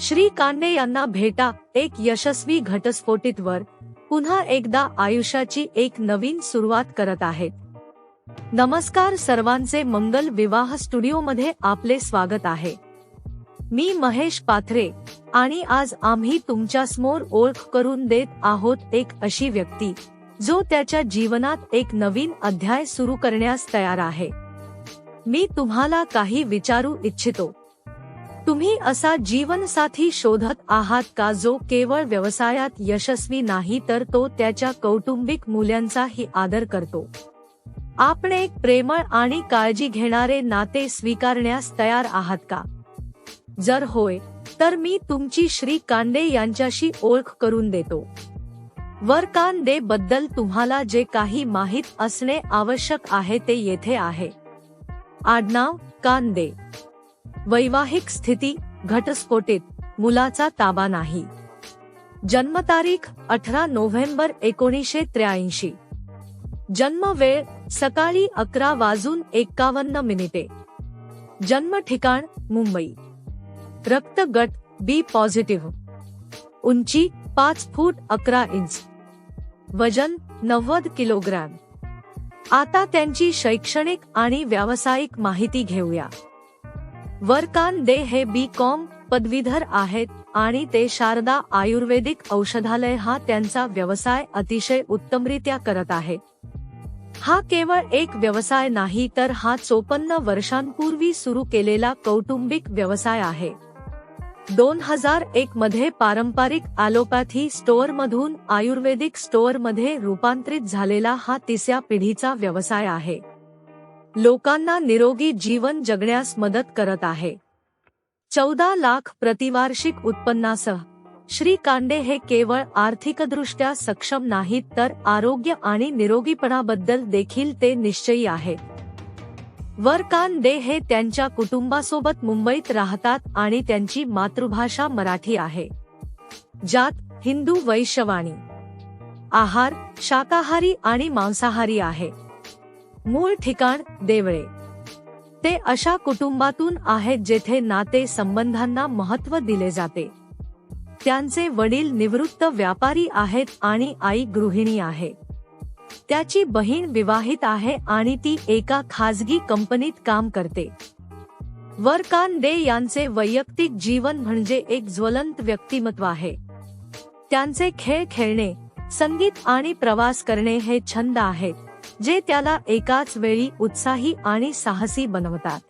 श्री कांडे यांना भेटा एक यशस्वी घटस्फोटित वर पुन्हा एकदा आयुष्याची एक नवीन सुरुवात करत आहेत. नमस्कार सर्वांचे मंगल विवाह स्टुडिओमध्ये आपले स्वागत आहे. मी महेश पाथरे आणि आज आम्ही तुमच्यासमोर ओळख करून देत आहोत एक अशी व्यक्ती जो त्याच्या जीवनात एक नवीन अध्याय सुरू करण्यास तयार आहे. मी तुम्हाला काही विचारू इच्छितो. तुम्ही असा जीवनसाथी शोधत आहात का जो केवळ व्यवसायात यशस्वी नाही तर तो त्याच्या कौटुंबिक मूल्यांचाही आदर करतो? आपण एक प्रेमळ आणि काळजी घेणारे नाते स्वीकारण्यास तयार आहात का? जर होय तर मी तुमची श्री कांडे यांच्याशी ओळख करून देतो. वर कांदे बद्दल तुम्हाला जे काही माहीत असणे आवश्यक आहे ते येथे आहे. आडनाव कांदे वैवाहिक स्थिती घटस्फोटित मुलाचा ताबा नाही. जन्मतारीख अठरा नोव्हेंबर एकोणीसशे त्र्याऐंशी. जन्म वेळ सकाळी अकरा वाजून एक्कावन्न मिनिटे. जन्म ठिकाण मुंबई. रक्त गट बी पॉझिटिव्ह. उंची पाच फूट अकरा इंच. वजन नव्वद किलोग्रॅम. आता त्यांची शैक्षणिक आणि व्यावसायिक माहिती घेऊया. वरकान दे हे बी कॉम पदवीधर आहेत आणि ते शारदा आयुर्वेदिक औषधालय हा त्यांचा व्यवसाय अतिशय उत्तमरित्या करत आहे. हा केवळ एक व्यवसाय नाही तर हा चोपन्न वर्षांपूर्वी सुरू केलेला कौटुंबिक व्यवसाय आहे. दोन हजार एक मध्ये पारंपरिक ॲलोपॅथी स्टोअर मधून आयुर्वेदिक स्टोअरमध्ये रूपांतरित झालेला हा तिसऱ्या पिढीचा व्यवसाय आहे. लोकांना निरोगी जीवन जगण्यास मदत करत आहे. चौदा लाख प्रतिवार्षिक उत्पन्नासह श्री कांडे हे केवळ आर्थिकदृष्ट्या सक्षम नाहीत तर आरोग्य आणि निरोगीपणाबद्दल देखील ते निश्चयी आहेत वरकांदे हे त्यांच्या कुटुंबासोबत मुंबईत राहतात आणि त्यांची मातृभाषा मराठी आहे. ज्यात हिंदू वैश्यवाणी आहार शाकाहारी आणि मांसाहारी आहे. मूळ ठिकाण देवळे. ते अशा कुटुंबातून आहेत जेथे नाते संबंधांना महत्त्व दिले जाते. त्यांचे वडील निवृत्त व्यापारी आहेत आणि आई गृहिणी आहे. त्याची बहीण विवाहित आहे आणि ती एका खाजगी कंपनीत काम करते. वरकान दे यांचे वैयक्तिक जीवन म्हणजे एक ज्वलंत व्यक्तिमत्व आहे. त्यांचे खेळ खेळणे संगीत आणि प्रवास करणे हे छंद आहेत. जे त्याला एकाच वेळी उत्साही आणि साहसी बनवतात.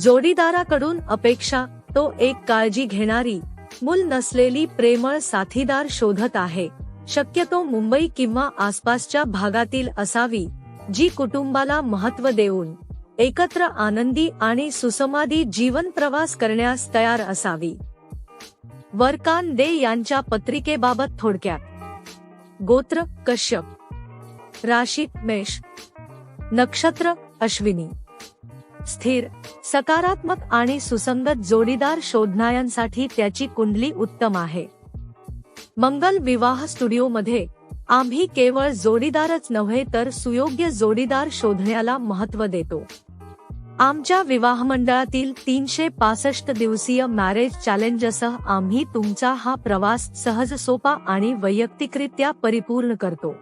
जोडीदाराकडून अपेक्षा तो एक काळजी घेणारी मूल नसलेली प्रेमळ साथीदार शोधत आहे. शक्यतो मुंबई किंवा आसपासच्या भागातील असावी जी कुटुंबाला महत्त्व देऊन एकत्र आनंदी आणि सुसमाधी जीवन प्रवास करण्यास तयार असावी. वरकान दे यांच्या पत्रिकेबाबत थोडक्यात. गोत्र कश्यप. राशी मेष नक्षत्र अश्विनी. स्थिर सकारात्मक आणि सुसंगत जोडीदार शोधणाऱ्यांसाठी त्याची कुंडली उत्तम आहे. मंगल विवाह स्टुडिओ मध्ये आम्ही केवळ जोडीदारच नव्हे तर सुयोग्य जोडीदार शोधण्याला महत्त्व देतो. आमच्या विवाह मंडळातील तीनशे पासष्ट दिवसीय मॅरेज चॅलेंजसह आम्ही तुमचा हा प्रवास सहज सोपा आणि वैयक्तिकरित्या परिपूर्ण करतो.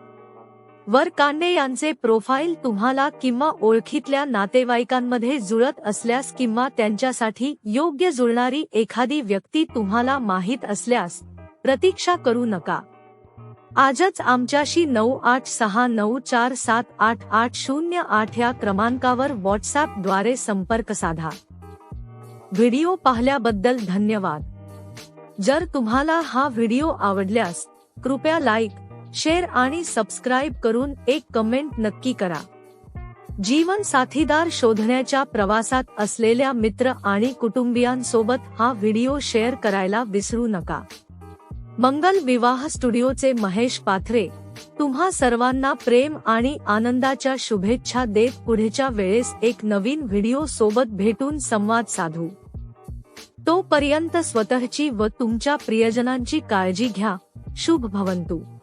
वर कांडे यांचे प्रोफाईल तुम्हाला किंवा ओळखीतल्या नातेवाईकांमध्ये जुळत असल्यास किंवा त्यांच्यासाठी योग्य जुळणारी एखादी व्यक्ती तुम्हाला माहीत असल्यास प्रतीक्षा करू नका. आजच आमच्याशी नऊ आठ सहा नऊ चार सात आठ आठ शून्य आठ या क्रमांकावर व्हॉट्सॲपद्वारे संपर्क साधा. व्हिडिओ पाहिल्याबद्दल धन्यवाद. जर तुम्हाला हा व्हिडिओ आवडल्यास कृपया लाईक शेअर आणि सबस्क्राईब करून एक कमेंट नक्की करा. जीवन साथीदार शोधण्याच्या प्रवासात असलेल्या मित्र आणि कुटुंबियांसोबत हा व्हिडिओ शेअर करायला विसरू नका. मंगल विवाह स्टुडिओचे महेश पाथरे तुम्हा सर्वांना प्रेम आणि आनंदाच्या शुभेच्छा देत पुढेच्या वेळेस एक नवीन व्हिडिओ सोबत भेटून संवाद साधू. तोपर्यंत स्वतःची व तुमच्या प्रियजनांची काळजी घ्या. शुभ भवंतू